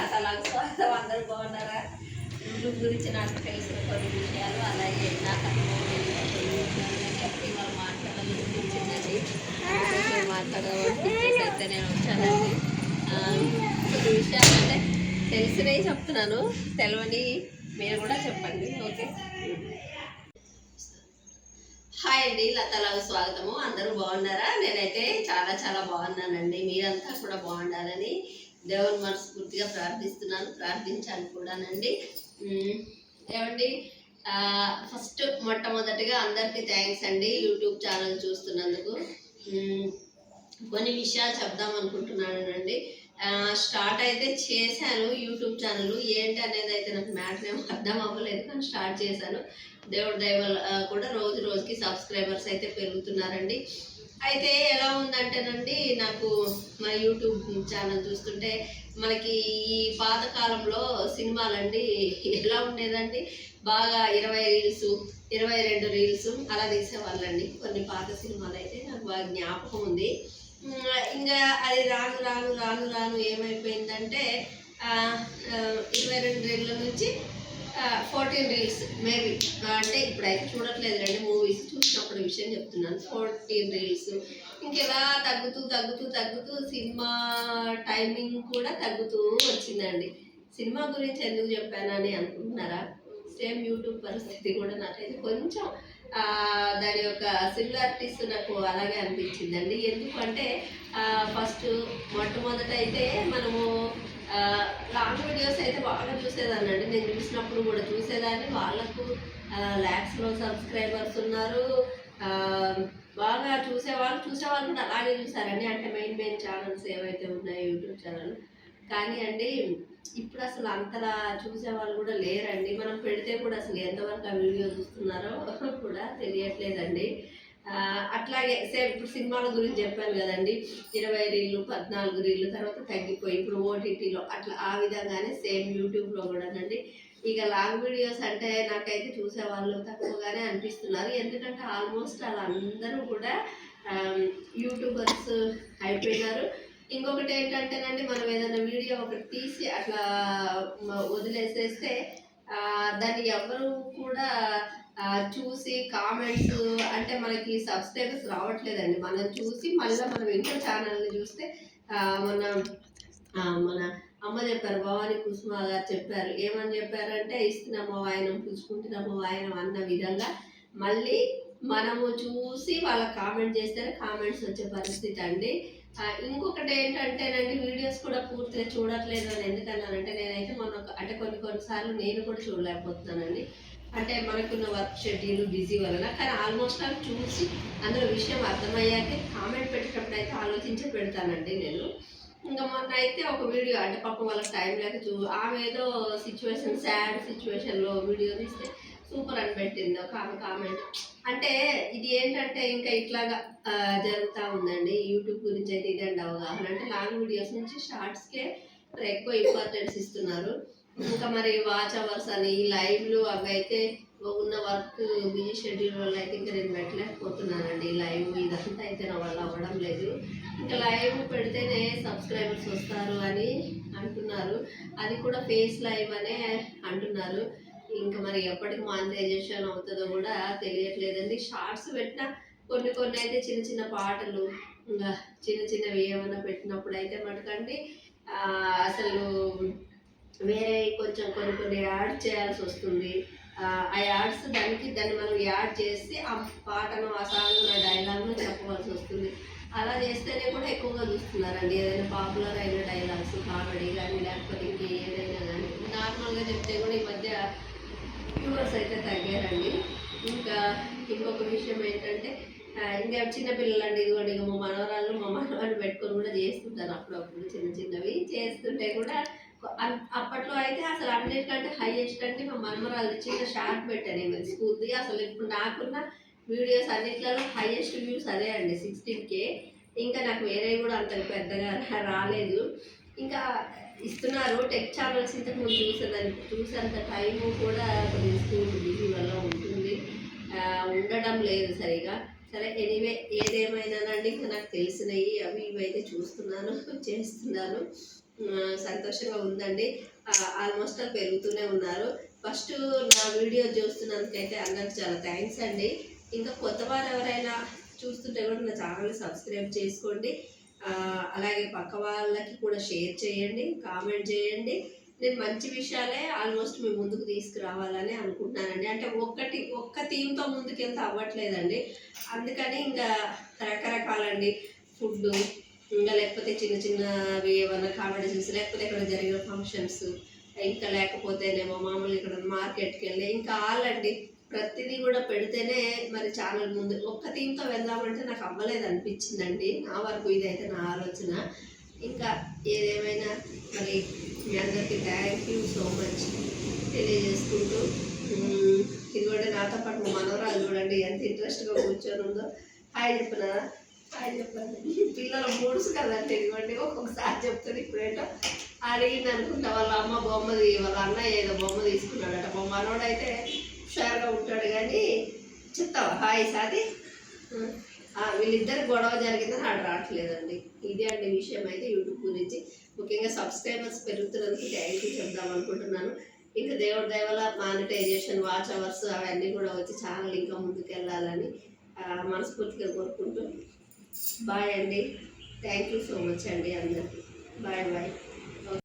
లతలాగా స్వాగతం అందరూ బాగున్నారా? యూట్యూబ్ గురించి నాకు తెలిసిన కొన్ని విషయాలు అలాగే నాకు అనుభవమైన కొన్ని విషయాలు కానీ మాట్లాడాలనిపించిందండి నేను వచ్చానండి కొన్ని విషయాలు అంటే తెలిసినవి చెప్తున్నాను. తెలవని మీరు కూడా చెప్పండి. ఓకే. హాయ్ అండి లతలాగా స్వాగతము. అందరూ బాగున్నారా? నేనైతే చాలా చాలా బాగున్నానండి. మీరంతా కూడా బాగుండాలని దేవుని మనస్ఫూర్తిగా ప్రార్థిస్తున్నాను ప్రార్థించాను కూడానండి. ఏమండి? ఫస్ట్ మొట్టమొదటిగా అందరికీ థ్యాంక్స్ అండి యూట్యూబ్ ఛానల్ చూస్తున్నందుకు. కొన్ని విషయాలు చెప్దాం అనుకుంటున్నానండి. స్టార్ట్ అయితే చేశాను యూట్యూబ్ ఛానల్. ఏంటి అనేది అయితే నాకు మ్యాటర్ ఏమో అర్థం అవ్వలేదు కానీ స్టార్ట్ చేశాను. దేవుడి దైవ కూడా రోజు రోజుకి సబ్స్క్రైబర్స్ అయితే పెరుగుతున్నారండి. అయితే ఎలా ఉందంటేనండి నాకు మా యూట్యూబ్ ఛానల్ చూస్తుంటే మనకి ఈ పాతకాలంలో సినిమాలండి ఎలా ఉండేదండి బాగా ఇరవై రీల్స్ ఇరవై రెండు రీల్స్ అలా తీసేవాళ్ళండి. కొన్ని పాత సినిమాలు అయితే నాకు బాగా జ్ఞాపకం ఉంది. ఇంకా అది రాను రాను రాను రాను ఏమైపోయిందంటే ఇరవై రెండు రీళ్ళ నుంచి ఫోర్టీన్ రీల్స్ మేబీ అంటే ఇప్పుడైతే చూడట్లేదు రండి మూవీస్ చూసినప్పుడు విషయం చెప్తున్నాను. ఫోర్టీన్ రీల్స్ ఇంకెలా తగ్గుతూ తగ్గుతూ తగ్గుతూ సినిమా టైమింగ్ కూడా తగ్గుతూ వచ్చిందండి. సినిమా గురించి ఎందుకు చెప్పానని అనుకుంటున్నారా? సేమ్ యూట్యూబ్ పరిస్థితి కూడా నాకైతే కొంచెం దాని యొక్క సిమిలారిటీస్ నాకు అలాగే అనిపించిందండి. ఎందుకంటే ఫస్ట్ మొట్టమొదట అయితే మనము లాంగ్ వీడియోస్ అయితే బాగా చూసేదాన్ని నేను చూసినప్పుడు కూడా చూసేదాన్ని. వాళ్ళకు ల్యాక్స్లో సబ్స్క్రైబర్స్ ఉన్నారు. బాగా చూసేవాళ్ళు చూసేవాళ్ళు కూడా అలాగే చూసారండి. అంటే మెయిన్ మెయిన్ ఛానల్స్ ఏవైతే ఉన్నాయో యూట్యూబ్ ఛానల్ కానీ అండి ఇప్పుడు అసలు అంతలా చూసేవాళ్ళు కూడా లేరండి. మనం పెడితే కూడా అసలు ఎంతవరకు ఆ వీడియో చూస్తున్నారో కూడా తెలియట్లేదండి. అట్లాగే సేమ్ ఇప్పుడు సినిమాల గురించి చెప్పాను కదండి. ఇరవై రీళ్ళు పద్నాలుగు రీళ్ళు తర్వాత తగ్గిపోయి ఇప్పుడు ఓటీటీలో అట్లా ఆ విధంగానే సేమ్ యూట్యూబ్లో కూడానండి ఇక లాంగ్ వీడియోస్ అంటే నాకైతే చూసేవాళ్ళు తక్కువగానే అనిపిస్తున్నారు. ఎందుకంటే ఆల్మోస్ట్ అలా అందరూ కూడా యూట్యూబర్స్ అయిపోయినారు. ఇంకొకటి ఏంటంటేనండి మనం ఏదైనా వీడియో ఒకటి తీసి అట్లా వదిలేసేస్తే దాన్ని ఎవరు కూడా చూసి కామెంట్స్ అంటే మనకి సబ్స్క్రైబర్స్ రావట్లేదండి. మనం చూసి మళ్ళీ మనం ఇంకో ఛానల్ని చూస్తే మన మన అమ్మ చెప్పారు భవాని కుసుమ గారు చెప్పారు. ఏమని చెప్పారంటే ఇస్తున్నామో వాయనం పుచ్చుకుంటున్నామో వాయనం అన్న విధంగా మళ్ళీ మనము చూసి వాళ్ళ కామెంట్ చేస్తేనే కామెంట్స్ వచ్చే పరిస్థితి అండి. ఇంకొకటి ఏంటంటేనండి వీడియోస్ కూడా పూర్తిగా చూడట్లేదు అని ఎందుకన్నానంటే నేనైతే మొన్న అంటే కొన్ని కొన్నిసార్లు నేను కూడా చూడలేకపోతున్నానండి. అంటే మనకున్న వర్క్ షెడ్యూల్ బిజీ వలన కానీ ఆల్మోస్ట్ అవి చూసి అందులో విషయం అర్థమయ్యాకే కామెంట్ పెట్టేటప్పుడు అయితే ఆలోచించి పెడతానండి నేను. ఇంకా మొన్న అయితే ఒక వీడియో అంటే పాపం వాళ్ళకి టైం లేక చూ ఆమె ఏదో సిచ్యువేషన్ సాడ్ సిచ్యువేషన్లో వీడియో తీస్తే సూపర్ అని పెట్టింది ఒక ఆమె కామెంట్ అంటే ఇది ఏంటంటే ఇంకా ఇట్లాగా జరుగుతూ ఉందండి. యూట్యూబ్ గురించి అయితే ఇదండి అవగాహన. అంటే లాంగ్ వీడియోస్ నుంచి షార్ట్స్కే ఎక్కువ ఇంపార్టెన్స్ ఇస్తున్నారు. ఇంకా మరి వాచ్ అవర్స్ అని లైవ్లు అవి అయితే ఉన్న వర్క్ బిజీ షెడ్యూల్ వల్ల అయితే ఇంకా నేను పెట్టలేకపోతున్నానండి. లైవ్ ఇదంతా అయితే నా వల్ల అవ్వడం లేదు. ఇంకా లైవ్ పెడితేనే సబ్స్క్రైబర్స్ వస్తారు అని అంటున్నారు. అది కూడా ఫేస్ లైవ్ అనే అంటున్నారు. ఇంకా మరి ఎప్పటికి మానిటైజేషన్ అవుతుందో కూడా తెలియట్లేదండి. షార్ట్స్ పెట్టిన కొన్ని కొన్ని అయితే చిన్న చిన్న పాటలు ఇంకా చిన్న చిన్నవి ఏమైనా పెట్టినప్పుడు అయితే మటుకండి అసలు వేరే కొంచెం కొన్ని కొన్ని యాడ్ చేయాల్సి వస్తుంది. ఆ యాడ్స్ దానికి దాన్ని మనం యాడ్ చేసి ఆ పాటను ఆ సాంగ్ ఆ డైలాగ్ను చెప్పవలసి వస్తుంది. అలా చేస్తేనే కూడా ఎక్కువగా చూస్తున్నారండి. ఏదైనా పాపులర్ అయిన డైలాగ్స్ కామెడీ కానీ లేకపోతే ఇంక ఏదైనా కానీ నార్మల్గా చెప్తే కూడా ఈ మధ్య వ్యూవర్స్ అయితే తగ్గారండి. ఇంకా ఇంకొక విషయం ఏంటంటే ఇంకా చిన్నపిల్లలు ఇదిగోండి ఇక మా మనవరాలు మా మనవాళ్ళు పెట్టుకొని కూడా చేస్తుంటారు అప్పుడప్పుడు చిన్న చిన్నవి. చేస్తుంటే కూడా అప్పట్లో అయితే అసలు అన్నిటికంటే హైయెస్ట్ అంటే మా మనమరాలు చిన్న షార్ట్ పెట్టాను ఏమైనా స్కూల్ది. అసలు ఇప్పుడు నాకున్న వీడియోస్ అన్నిట్లలో హైయెస్ట్ వ్యూస్ అదే అండి సిక్స్టీన్ కే ఇంకా నాకు వేరే కూడా అంత పెద్దగా రాలేదు. ఇంకా ఇస్తున్నారు టెక్ ఛానల్స్ ఇంతకు ముందు చూసేదాన్ని చూసేంత టైము కూడా కొన్ని స్కూల్ బిజీ వల్ల ఉంటుంది. ఉండడం లేదు సరిగా. సరే ఎనీవే ఏదేమైనానండి ఇంకా నాకు తెలిసినవి అవి ఇవి అయితే చూస్తున్నాను చేస్తున్నాను. సంతోషంగా ఉందండి. ఆల్మోస్ట్ ఆల్ పెరుగుతూనే ఉన్నారు. ఫస్ట్ నా వీడియో చూస్తున్నందుకైతే అందరికి చాలా థ్యాంక్స్ అండి. ఇంకా కొత్త వారు ఎవరైనా చూస్తుంటే కూడా నా ఛానల్ని సబ్స్క్రైబ్ చేసుకోండి. అలాగే పక్క వాళ్ళకి కూడా షేర్ చేయండి కామెంట్ చేయండి. నేను మంచి విషయాలే ఆల్మోస్ట్ మీ ముందుకు తీసుకురావాలని అనుకుంటున్నానండి. అంటే ఒక్కటి ఒక్క థీమ్తో ముందుకెళ్తే అవ్వట్లేదండి. అందుకని ఇంకా రకరకాలండి. ఫుడ్ ఇంకా లేకపోతే చిన్న చిన్నవి ఏమన్నా కాంపిటీషన్స్ లేకపోతే ఇక్కడ జరిగిన ఫంక్షన్స్ ఇంకా లేకపోతేనేమో మామూలు ఇక్కడ మార్కెట్కి వెళ్ళి ఇంకా ఆలండి ప్రతిదీ కూడా పెడితేనే మరి ఛానల్ ముందు ఒక్క థీమ్తో వెళ్దామంటే నాకు అవ్వలేదు అనిపించిందండి. నా వరకు ఇదైతే నా ఆలోచన. ఇంకా ఏదేమైనా మరి మీ అందరికీ థ్యాంక్ యూ సో మచ్ తెలియజేసుకుంటూ ఇది కూడా నాతో పాటు మా మనవరాలు చూడండి ఎంత ఇంట్రెస్ట్గా కూర్చొని ఉందో హాయ్ చెప్పినారా పిల్లలు మూడుసు కదా ఇదిగోండి ఒక్కొక్కసారి చెప్తుంది ఇప్పుడేంటో. అడిగింది అనుకుంటా వాళ్ళ అమ్మ బొమ్మది వాళ్ళ అన్న ఏదో బొమ్మ తీసుకున్నాడట. మా మనోడైతే హుషారుగా ఉంటాడు కానీ చెప్తావా? హాయ్ సాది వీళ్ళిద్దరు గొడవ జరిగిందని ఆడ రావట్లేదండి. ఇదే అండి విషయం అయితే యూట్యూబ్ గురించి. ముఖ్యంగా సబ్స్క్రైబర్స్ పెరుగుతున్నందుకు థ్యాంక్ యూ చెప్దాం అనుకుంటున్నాను. ఇంకా దేవుడి దయవల్ల మానిటైజేషన్ వాచ్ అవర్స్ అవన్నీ కూడా వచ్చి ఛానల్ ఇంకా ముందుకు వెళ్ళాలని మనస్ఫూర్తిగా కోరుకుంటూ బాయ్ అండి. థ్యాంక్ యూ సో మచ్ అండి అందరికీ. Bye bye